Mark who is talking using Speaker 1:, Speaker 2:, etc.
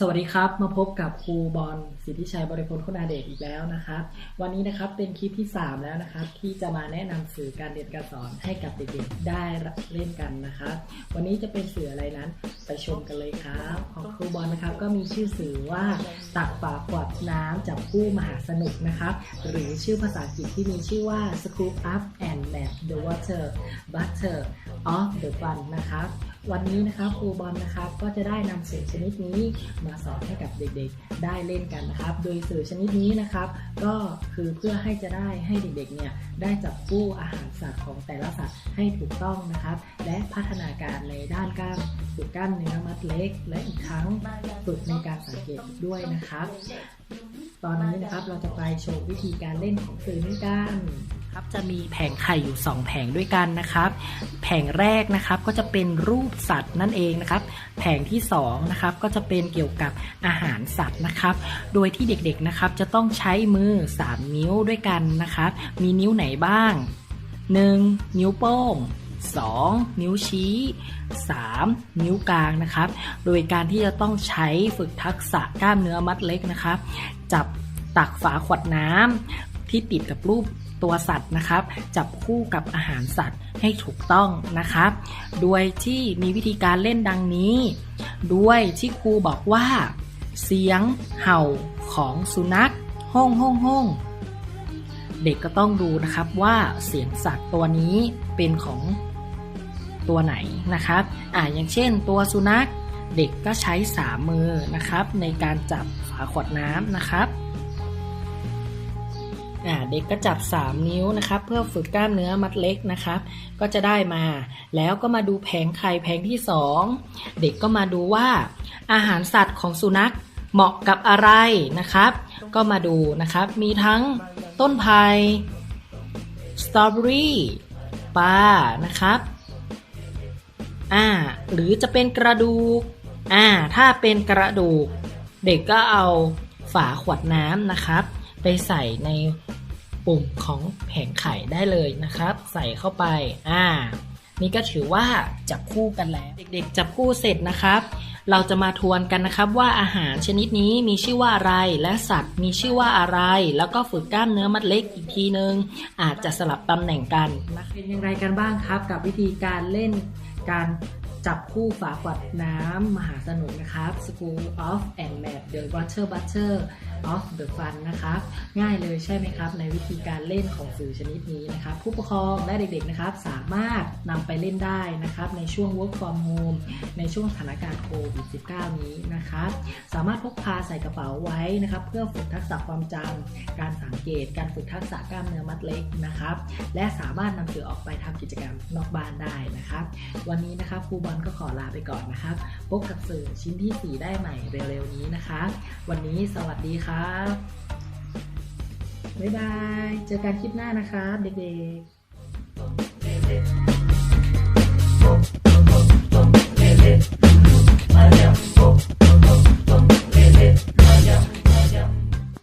Speaker 1: สวัสดีครับมาพบกับครูบอลสิทธิชัยบริพลคุณาเดชอีกแล้วนะครับ วันนี้นะครับเป็นคลิปที่ 3 แล้วนะครับ ที่จะมาแนะนำสื่อการเรียนการสอนให้กับเด็กๆได้เล่นกันนะครับ วันนี้จะเป็นสื่ออะไรนั้นไปชมกันเลยครับ ของครูบอลนะครับก็มีชื่อสื่อว่าตักฝาขวดน้ำจับคู่มหาสนุกนะครับ หรือชื่อภาษาอังกฤษที่มีชื่อว่า Scoop Up and Map the Water Butter of the Fun นะครับ วันนี้นะครับครูบอลนะครับก็จะได้นำสื่อชนิดนี้มาสอนให้กับเด็กๆ ได้เล่นกันนะครับ โดยสื่อชนิดนี้นะครับ ก็คือเพื่อให้จะได้ให้เด็กๆเนี่ยได้จับคู่อาหารสัตว์ของแต่ละสัตว์ให้ถูกต้องนะครับ และพัฒนาการในด้านกล้าม ฝึกกล้ามเนื้อมัดเล็ก และอีกทั้งฝึกในการสังเกตด้วยนะครับ ตอนนี้นะครับเราจะไปโชว์วิธีการเล่นของสื่อนี้กันครับจะมีแผงไข่อยู่ 2 แผงด้วยกันนะครับ แผงแรกนะครับก็จะเป็นรูปสัตว์นั่นเองนะครับ แผงที่2นะครับก็จะเป็นเกี่ยวกับอาหารสัตว์นะครับ โดยที่เด็กๆนะครับจะต้องใช้มือ 3 นิ้วด้วยกันนะครับ มีนิ้วไหนบ้าง 1. นิ้วโป้ง 2. นิ้วชี้ 3. นิ้วกลางนะครับ โดยการที่จะต้องใช้ฝึกทักษะกล้ามเนื้อมัดเล็กนะครับ จับตักฝาขวดน้ำที่ติดกับรูปตัวสัตว์นะครับ จับคู่กับอาหารสัตว์ให้ถูกต้องนะครับ โดยที่มีวิธีการเล่นดังนี้ ด้วยที่ครูบอกว่า เสียงเห่าของสุนัขห้องห้องห้องเด็กก็ต้องดูนะครับว่าเสียงสัตว์ตัวนี้เป็นของ ตัวไหนนะครับอ่าอย่างเช่นตัวสุนัขเด็กก็ใช้สามมือนะครับ ในการจับฝาขวดน้ำนะครับอ่าเด็กก็จับ 3 นิ้วนะครับ เพื่อฝึกกล้ามเนื้อมัดเล็กนะครับ ก็จะได้มา แล้วก็มาดูแผงไข่แผงที่ 2 เด็กก็มาดูว่า อาหารสัตว์ของสุนัขเหมาะกับอะไรนะครับ ก็มาดูนะครับ มีทั้งต้นไผ่สตรอเบอรี่ปลานะครับ อ่าหรือจะเป็นกระดูกอ่าถ้าเป็นกระดูก เด็กก็เอาฝาขวดน้ำนะครับ ไปใส่ในปุ่มของแผงไข่ได้เลยนะครับ ใส่เข้าไปอ่านี่ก็ถือว่าจับคู่กันแล้ว เด็กๆ จับคู่เสร็จนะครับ เราจะมาทวนกันนะครับว่าอาหารชนิดนี้มีชื่อว่าอะไร และสัตว์มีชื่อว่าอะไร แล้วก็ฝึกกล้ามเนื้อมัดเล็กอีกทีนึง อาจจะสลับตำแหน่งกันเป็นอย่างไรกันบ้างครับ กับวิธีการเล่น การจับคู่ฝากวดน้ำมหาสนุกนะครับ School of and Map the Water Butter of the Fun นะครับง่ายเลยใช่ไหมครับ ในวิธีการเล่นของสื่อชนิดนี้นะครับผู้ปกครองและเด็กๆนะครับสามารถนำไปเล่นได้นะครับในช่วง work from home ในช่วงสถานการณ์โควิด -19 นี้นะครับสามารถพกพาใส่กระเป๋าไว้นะครับเพื่อฝึกทักษะความจำการสังเกต การฝึกทักษะกล้ามเนื้อมัดเล็กนะครับและสามารถนำสื่อออกไปทำกิจกรรมนอกบ้านได้นะครับ วันนี้นะครับครูบอลก็ขอลาไปก่อนนะครับพบกับสื่อชิ้นที่ 4 ได้ใหม่เร็วๆนี้นะคะ วันนี้สวัสดีครับ๊ายบาย เจอกันคลิปหน้านะครับเด็กๆ